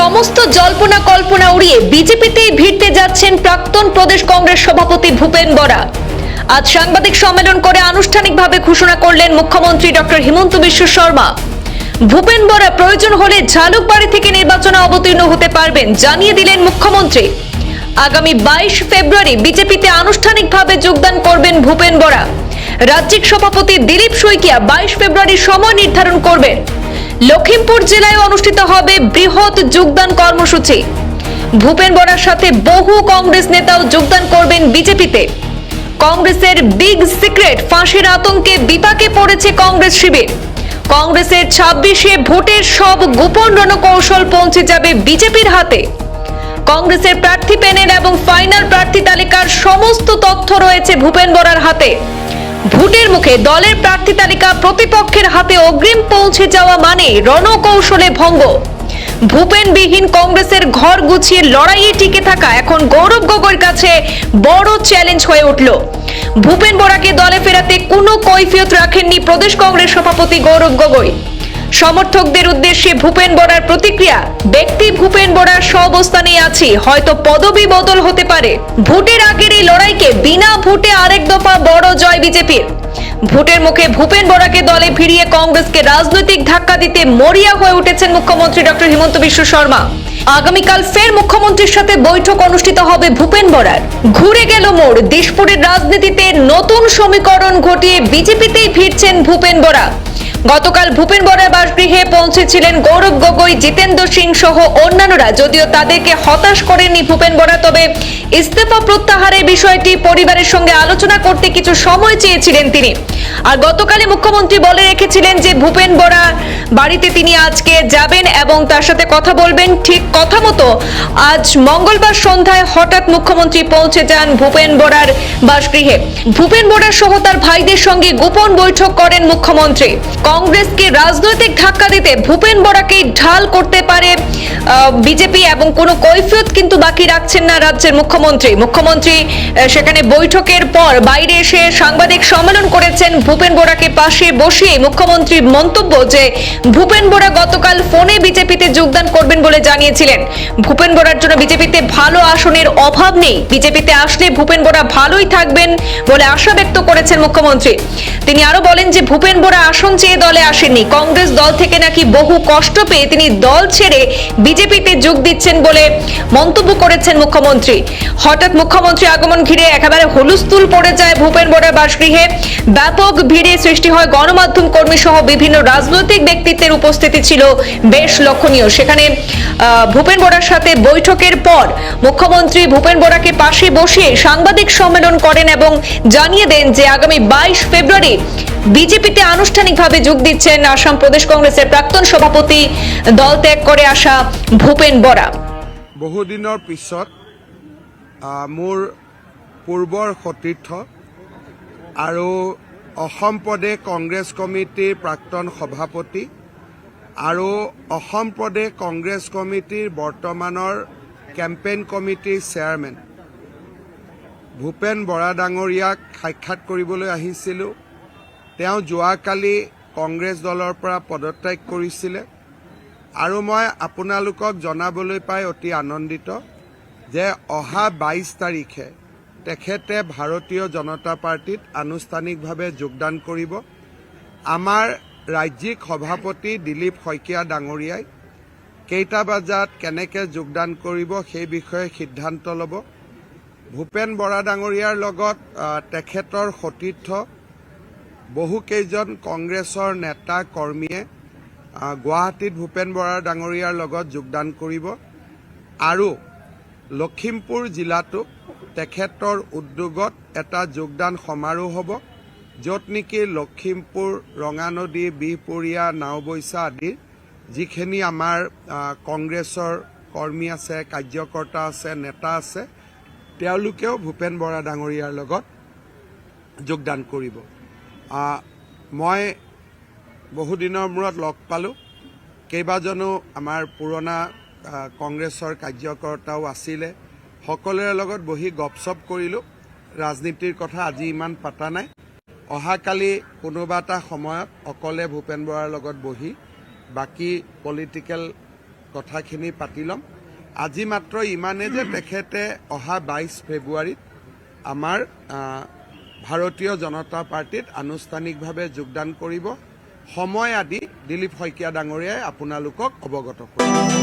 সমস্ত জল্পনা কল্পনা উড়িয়ে বিজেপিতেই ভিড়তে যাচ্ছেন প্রাক্তন প্রদেশ কংগ্রেস সভাপতি ভূপেন বরা। আজ সাংবাদিক সম্মেলন করে আনুষ্ঠানিকভাবে ঘোষণা করলেন মুখ্যমন্ত্রী ডক্টর হিমন্ত বিশ্ব শর্মা। ভূপেন বরা, প্রয়োজন হলে ঝালুকবাড়ি থেকে নির্বাচনে অবতীর্ণ হতে পারবেন জানিয়ে দিলেন মুখ্যমন্ত্রী। আগামী বাইশ ফেব্রুয়ারি বিজেপিতে আনুষ্ঠানিকভাবে যোগদান করবেন ভূপেন বরা। রাজ্যিক সভাপতি দিলীপ শইকিয়া বাইশ ফেব্রুয়ারি সময় নির্ধারণ করবেন। লখিমপুর জেলায় অনুষ্ঠিত হবে বৃহৎ যোগদান কর্মসূচি। ভূপেন বরার সাথে বহু কংগ্রেস নেতাও যোগদান করবেন বিজেপিতে। কংগ্রেসের বিগ সিক্রেট ফাঁসির আতঙ্কে বিপাকে পড়েছে কংগ্রেস শিবির। কংগ্রেসের ছাব্বিশে ভোটের সব গোপন রণকৌশল পৌঁছে যাবে বিজেপির হাতে। কংগ্রেসের প্রার্থী প্যানেল এবং ফাইনাল প্রার্থী তালিকার সমস্ত তথ্য রয়েছে ভূপেন বরার হাতে। ভোটের মুখে দলের প্রার্থী তালিকা প্রতিপক্ষের হাতে অগ্রিম পৌঁছে যাওয়া মানে রণকৌশলে ভঙ্গ। ভূপেনবিহীন কংগ্রেসের ঘর গুছিয়ে লড়াইয়ে টিকে থাকা এখন গৌরব গগৈর কাছে বড় চ্যালেঞ্জ হয়ে উঠল। ভূপেন বোরাকে দলে ফেরাতে কোনো কৈফিয়ত রাখেননি প্রদেশ কংগ্রেস সভাপতি গৌরব গগৈ। সমর্থকদের উদ্দেশ্যে ভূপেন বরার প্রতিক্রিয়া, ব্যক্তি ভূপেন বরার সবস্থানেই আছি, হয়তো পদবি বদল হতে পারে। ভোটের আগের এই লড়াইকে বিনা ভোটে আরেক দফা বড় জয় বিজেপির। ভোটের মুখে ভূপেন বরাকে দলে ফিরিয়ে কংগ্রেসকে রাজনৈতিক ধাক্কা দিতে মরিয়া হয়ে উঠেছেন মুখ্যমন্ত্রী ডক্টর হিমন্ত বিশ্ব শর্মা। আগামীকাল ফের মুখ্যমন্ত্রীর সাথে বৈঠক অনুষ্ঠিত হবে ভূপেন বরার ঘুরে গেল মোড়, দিশপুরের রাজনীতিতে নতুন সমীকরণ ঘটিয়ে বিজেপিতেই ফিরছেন ভূপেন বরা গতকাল ভূপেন বরার বাসগৃহে পৌঁছেছিলেন গৌরব গগৈ, জিতেন্দ্র সিং সহ অন্যান্যরা। যদিও তাদেরকে হতাশ করেননি ভূপেন বরা, তবে ইস্তফা প্রত্যাহারের বিষয়টি পরিবারের সঙ্গে আলোচনা করতে কিছু সময় চেয়েছিলেন তিনি। আর গতকালে মুখ্যমন্ত্রী বলে রেখেছিলেন যে, ভূপেন বরা বাড়িতে তিনি আজকে যাবেন এবং তার সাথে কথা বলবেন। ঠিক কথা মতো আজ মঙ্গলবার সন্ধ্যায় হঠাৎ মুখ্যমন্ত্রী পৌঁছে যান ভূপেন বরার বাসগৃহে। ভূপেন বরার সহ তার ভাইদের সঙ্গে গোপন বৈঠক করেন মুখ্যমন্ত্রী। কংগ্রেসকে রাজনৈতিক ধাক্কা দিতে ভূপেন বরাকে ঢাল করতে পারে বিজেপি এবং কোনো কৈফিয়ত কিন্তু বাকি রাখছেন না রাজ্যের মুখ্যমন্ত্রী। মুখ্যমন্ত্রী সেখানে বৈঠকের পর বাইরে এসে সাংবাদিক সম্মেলন করেছেন ভূপেন বোরাকে পাশে বসিয়ে মুখ্যমন্ত্রীর মন্তব্য যে ভূপেন বোরা গতকাল ফোনে বিজেপিতে যোগদান করবেন বলে জানিয়েছিলেন। ভূপেন বোরার জন্য বিজেপিতে ভালো আসনের অভাব নেই। বিজেপিতে আসলে ভূপেন বোরা ভালোই থাকবেন বলে আশা ব্যক্ত করেছেন মুখ্যমন্ত্রী। তিনি আরও বলেন যে ভূপেন বোরা আসন চেয়ে দলে আসেননি। কংগ্রেস দল থেকে নাকি বহু কষ্ট পেয়ে তিনি দল ছেড়ে বিজেপিতে যোগ দিচ্ছেন বলে মন্তব্য করেছেন মুখ্যমন্ত্রী। হঠাৎ মুখ্যমন্ত্রী আগমন ঘিরে একেবারে হলুস্থুল পড়ে যায় ভূপেন বোর্ডের বাসগৃহে। ব্যাপক ভিড়ে সৃষ্টি হয় গণমাধ্যম কর্মী সহ বিভিন্ন রাজনৈতিক ব্যক্তিত্বের উপস্থিতি ছিল বেশ লক্ষণীয়। সেখানে ভূপেন বোরার সাথে বৈঠকের পর মুখ্যমন্ত্রী ভূপেন বোরাকে পাশে বসিয়ে সাংবাদিক সম্মেলন করেন এবং জানিয়ে দেন যে আগামী বাইশ ফেব্রুয়ারি বিজেপিতে আনুষ্ঠানিকভাবে যোগ দিচ্ছেন আসাম প্ৰদেশ কংগ্ৰেছৰ প্রাক্তন সভাপতি দল ত্যাগ করে আসা ভূপেন বৰা বহুদিনৰ পিছত মোৰ পূৰ্বৰ সতীৰ্থ আৰু অসম প্ৰদেশ কংগ্ৰেছ কমিটিৰ প্ৰাক্তন সভাপতি আৰু অসম প্ৰদেশ কংগ্ৰেছ কমিটিৰ বৰ্তমানৰ কেম্পেইন কমিটিৰ চেয়াৰমেন। ভূপেন বৰা ডাঙৰীয়াক সাক্ষাৎ কৰিবলৈ আহিছিলোঁ। তেওঁ যোৱাকালি কংগ্ৰেছ দলৰ পৰা পদত্যাগ কৰিছিলে। আৰু মই আপোনালোকক জনাবলৈ পাই অতি আনন্দিত যে অহা বাইছ তাৰিখে তেখেতে ভাৰতীয় জনতা পাৰ্টীত আনুষ্ঠানিকভাৱে যোগদান কৰিব। আমাৰ ৰাজ্যিক সভাপতি দিলীপ শইকীয়া ডাঙৰীয়াই কেইটা বজাত কেনেকৈ যোগদান কৰিব সেই বিষয়ে সিদ্ধান্ত ল'ব। ভূপেন বৰা ডাঙৰীয়াৰ লগত তেখেতৰ সতীৰ্থ বহুকেইজন কংগ্ৰেছৰ নেতা কৰ্মীয়ে গুৱাহাটীত ভূপেন বৰা ডাঙৰীয়াৰ লগত যোগদান কৰিব। আৰু লখিমপুৰ জিলাতো তেখেতৰ উদ্যোগত এটা যোগদান সমাৰোহ হ'ব। য'ত নেকি লখিমপুৰ ৰঙানদী বিহপুৰীয়া নাওবৈচা আদিৰ যিখিনি আমাৰ কংগ্ৰেছৰ কৰ্মী আছে কাৰ্যকৰ্তা আছে নেতা আছে তেওঁলোকেও ভূপেন বৰা ডাঙৰীয়াৰ লগত যোগদান কৰিব। মই বহুদিনৰ মূৰত লগ পালোঁ। কেইবাজনো আমাৰ পুৰণা কংগ্ৰেছৰ কাৰ্যকৰ্তাও আছিলে। সকলোৰে লগত বহি গপচপ কৰিলোঁ। ৰাজনীতিৰ কথা আজি ইমান পতা নাই। অহাকালি কোনোবা এটা সময়ত অকলে ভূপেন বৰাৰ লগত বহি বাকী পলিটিকেল কথাখিনি পাতি ল'ম। আজি মাত্ৰ ইমানে যে তেখেতে অহা বাইছ ফেব্ৰুৱাৰীত আমাৰ ভাৰতীয় জনতা পাৰ্টীত আনুষ্ঠানিকভাৱে যোগদান কৰিব। সময় আদি দিলীপ শইকীয়া ডাঙৰীয়াই আপোনালোকক অৱগত কৰিব।